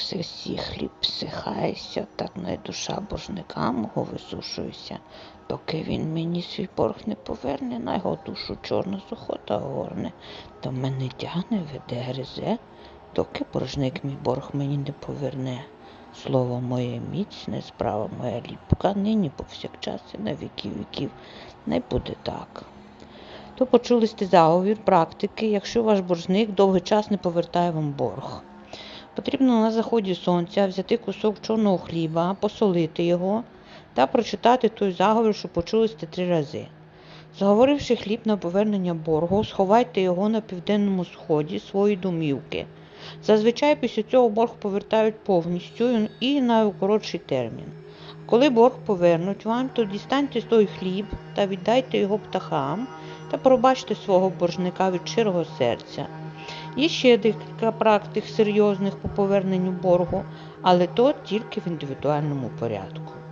си сі хліб психайся, так не душа боржника мого висушується. Доки він мені свій борг не поверне, на його душу чорна сухота горне. До мене тягне, веде гризе, доки боржник мій борг мені не поверне. Слово моє міцне, справа моя ліпка, нині повсякчас і на віки віків. Не буде так. То почули сте заговір практики, якщо ваш боржник довгий час не повертає вам борг. Потрібно на заході сонця взяти кусок чорного хліба, посолити його та прочитати той заговір, що почули сте три рази. Заговоривши хліб на повернення боргу, сховайте його на південному сході своєї домівки. Зазвичай після цього борг повертають повністю і на коротший термін. Коли борг повернуть вам, то дістаньте той хліб та віддайте його птахам та пробачте свого боржника від щирого серця. Є ще декілька практик серйозних по поверненню боргу, але то тільки в індивідуальному порядку.